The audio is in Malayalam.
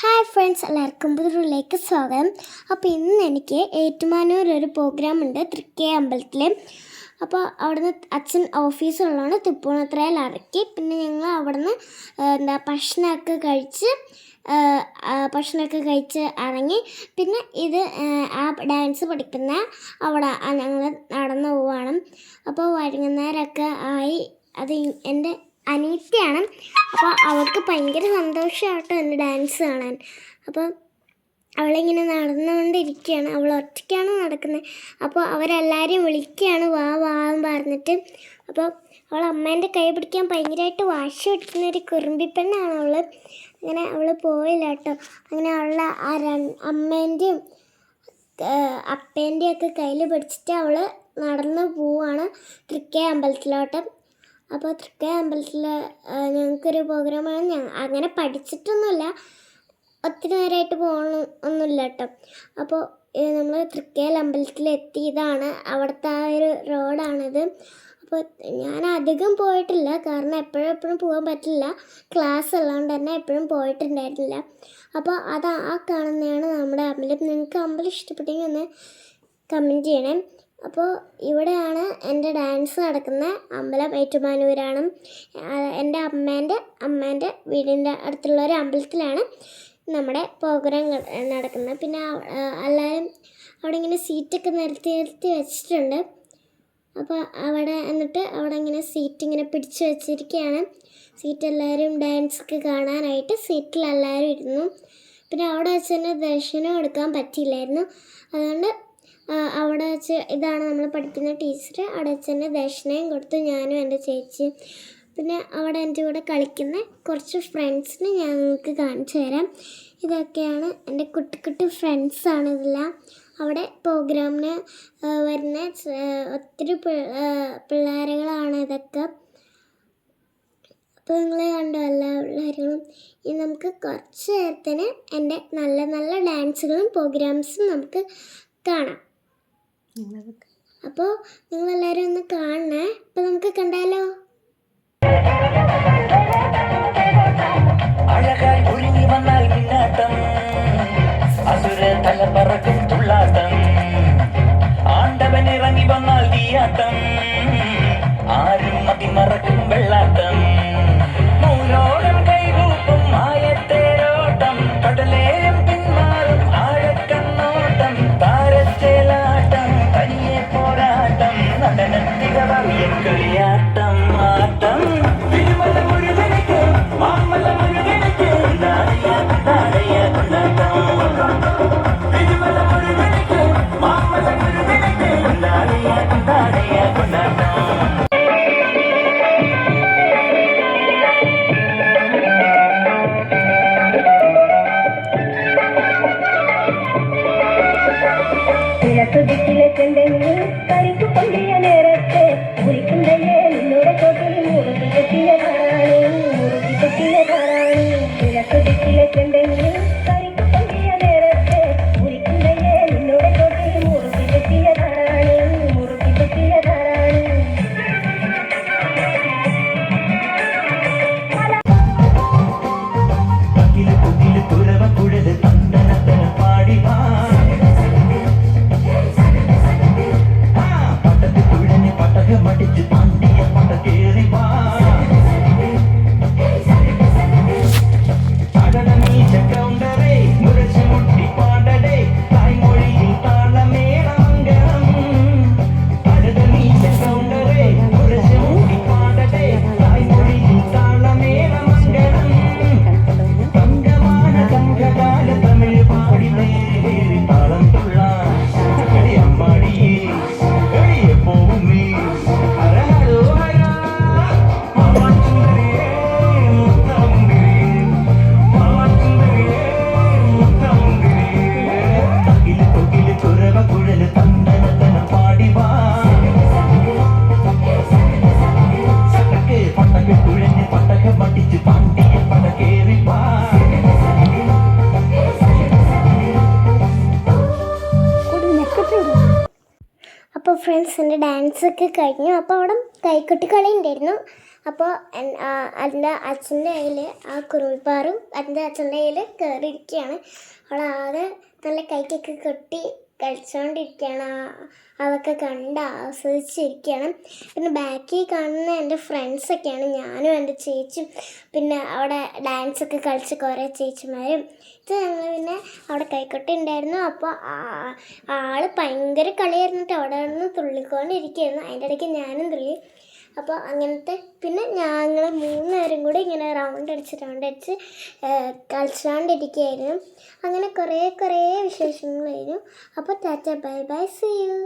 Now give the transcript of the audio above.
ഹായ് ഫ്രണ്ട്സ് എല്ലാവർക്കും പുതിയൊരുലേക്ക് സ്വാഗതം. അപ്പോൾ ഇന്ന് എനിക്ക് ഏറ്റുമാനൂർ ഒരു പ്രോഗ്രാം ഉണ്ട് തൃക്കേ അമ്പലത്തിൽ അപ്പോൾ അവിടുന്ന് അച്ഛൻ ഓഫീസുള്ളതാണ് തൃപ്പൂണിത്രയിൽ ഇറക്കി പിന്നെ ഞങ്ങൾ അവിടുന്ന് എന്താ ഭക്ഷണമൊക്കെ കഴിച്ച് ഭക്ഷണമൊക്കെ കഴിച്ച് ഇറങ്ങി. പിന്നെ ഇത് ആ ഡാൻസ് പഠിക്കുന്ന അവിടെ ഞങ്ങൾ നടന്നു പോവാണ്. അപ്പോൾ വൈകുന്നേരമൊക്കെ ആയി അത് എന്റെ അനീറ്റയാണ് അപ്പോൾ അവൾക്ക് ഭയങ്കര സന്തോഷമാട്ടോ എന്റെ ഡാൻസ് കാണാൻ. അപ്പോൾ അവളിങ്ങനെ നടന്നുകൊണ്ടിരിക്കുകയാണ്. അവൾ ഒറ്റയ്ക്കാണ് നടക്കുന്നത്. അപ്പോൾ അവരെല്ലാവരെയും വിളിക്കുകയാണ്. വാ വാ എന്ന് പറഞ്ഞിട്ട്. അപ്പോൾ അവൾ അമ്മേന്റെ കൈ പിടിക്കാൻ ഭയങ്കരമായിട്ട് വാശി പിടിക്കുന്ന ഒരു കുറുമ്പിപ്പെണ്ണാണ് അവൾ. അങ്ങനെ അവൾ പോയില്ല കേട്ടോ. അങ്ങനെ അവളുടെ ആ അമ്മേന്റെയും അപ്പേന്റെയും ഒക്കെ കയ്യിൽ പിടിച്ചിട്ട് അവൾ നടന്നു പോവാണ് തൃക്കേ അമ്പലത്തിലോട്ട്. അപ്പോൾ തൃക്കൈ അമ്പലത്തിൽ ഞങ്ങൾക്കൊരു പ്രോഗ്രാമാണ് ഞങ്ങൾ അങ്ങനെ പഠിച്ചിട്ടൊന്നുമില്ല. ഒത്തിരി നേരമായിട്ട് പോകണം ഒന്നുമില്ല കേട്ടോ. അപ്പോൾ നമ്മൾ തൃക്കേൽ അമ്പലത്തിൽ എത്തിയതാണ് അവിടുത്തെ ആ ഒരു റോഡാണിത്. അപ്പോൾ ഞാൻ അധികം പോയിട്ടില്ല. കാരണം എപ്പോഴും എപ്പോഴും പോകാൻ പറ്റില്ല. ക്ലാസ് ഉള്ളതുകൊണ്ട് തന്നെ എപ്പോഴും പോയിട്ടുണ്ടായിരുന്നില്ല. അപ്പോൾ അത് ആ കാണുന്നതാണ് നമ്മുടെ അമ്പലം. നിങ്ങൾക്ക് അമ്പലം ഇഷ്ടപ്പെട്ടെങ്കിൽ ഒന്ന് കമന്റ് ചെയ്യണേ. അപ്പോൾ ഇവിടെയാണ് എന്റെ ഡാൻസ് നടക്കുന്ന അമ്പലം ഏറ്റുമാനൂരാണ്. എന്റെ അമ്മേന്റെ അമ്മേന്റെ വീടിന്റെ അടുത്തുള്ള ഒരു അമ്പലത്തിലാണ് നമ്മുടെ പ്രോഗ്രാം നടക്കുന്നത്. പിന്നെ എല്ലാവരും അവിടെ ഇങ്ങനെ സീറ്റൊക്കെ നിരത്തി നിരത്തി വെച്ചിട്ടുണ്ട്. അപ്പോൾ അവിടെ എന്നിട്ട് അവിടെ ഇങ്ങനെ സീറ്റ് ഇങ്ങനെ പിടിച്ചു വെച്ചിരിക്കുകയാണ്. സീറ്റ് എല്ലാവരും ഡാൻസ് ഒക്കെ കാണാനായിട്ട് സീറ്റിൽ എല്ലാവരും ഇരുന്നു. പിന്നെ അവിടെ വെച്ച് തന്നെ ദർശനം എടുക്കാൻ പറ്റിയില്ലായിരുന്നു. അതുകൊണ്ട് അവിടെ വെച്ച് ഇതാണ് നമ്മൾ പഠിക്കുന്ന ടീച്ചർ അവിടെ വെച്ച് തന്നെ ദക്ഷിണയും കൊടുത്തു ഞാനും എന്റെ ചേച്ചി പിന്നെ അവിടെ എന്റെ കൂടെ കളിക്കുന്ന കുറച്ച് ഫ്രണ്ട്സിനെ ഞാൻ നിങ്ങൾക്ക് കാണിച്ചു തരാം. ഇതൊക്കെയാണ് എന്റെ കുട്ടി കുട്ടി ഫ്രണ്ട്സാണ് ഇതെല്ലാം. അവിടെ പ്രോഗ്രാമിന് വരുന്ന ഒത്തിരി പിള്ളേരുകളാണ് ഇതൊക്കെ. അപ്പോൾ നിങ്ങൾ കണ്ടു എല്ലാ പിള്ളേരുകളും ഇനി നമുക്ക് കുറച്ച് നേരത്തിന് എന്റെ നല്ല നല്ല ഡാൻസുകളും പ്രോഗ്രാംസും നമുക്ക് കാണാം. അപ്പോൾ നിങ്ങളെല്ലാവരും ഒന്ന് കാണണേ. അപ്പോൾ നമുക്ക് കണ്ടാലോ? ഫ്രണ്ട്സ് എന്റെ ഡാൻസൊക്കെ കഴിഞ്ഞു. അപ്പോൾ അവിടെ കൈക്കുട്ടി കളി ഉണ്ടായിരുന്നു. അപ്പോൾ എന്റെ അച്ഛന്റെ കയ്യിൽ ആ കുറുമിപ്പാറും എന്റെ അച്ഛന്റെ കയ്യിൽ കയറിയിരിക്കുകയാണ്. അവിടെ ആകെ നല്ല കൈക്കൊക്കെ കെട്ടി കളിച്ചുകൊണ്ടിരിക്കുകയാണ് അതൊക്കെ കണ്ട് ആസ്വദിച്ചിരിക്കുകയാണ്. പിന്നെ ബാക്കിൽ കാണുന്ന എന്റെ ഫ്രണ്ട്സൊക്കെയാണ്. ഞാനും എന്റെ ചേച്ചിയും. പിന്നെ അവിടെ ഡാൻസൊക്കെ കളിച്ച് കുറേ ചേച്ചിമാരും. ഇത് ഞങ്ങൾ പിന്നെ അവിടെ കൈക്കൊട്ടി ഉണ്ടായിരുന്നു. അപ്പോൾ ആൾ ഭയങ്കര കളിയായിരുന്നിട്ട് അവിടെ നിന്ന് തുള്ളിക്കൊണ്ടിരിക്കുകയായിരുന്നു. അതിന്റെ ഇടയ്ക്ക് ഞാനും തുള്ളി. അപ്പോൾ അങ്ങനത്തെ പിന്നെ ഞങ്ങൾ മൂന്നുപേരും കൂടി ഇങ്ങനെ റൗണ്ട് അടിച്ച് റൗണ്ട് അടിച്ച് കളിച്ചുകൊണ്ടിരിക്കുകയായിരുന്നു അങ്ങനെ കുറേ കുറേ വിശേഷങ്ങളായിരുന്നു. അപ്പോൾ tata bye bye see you.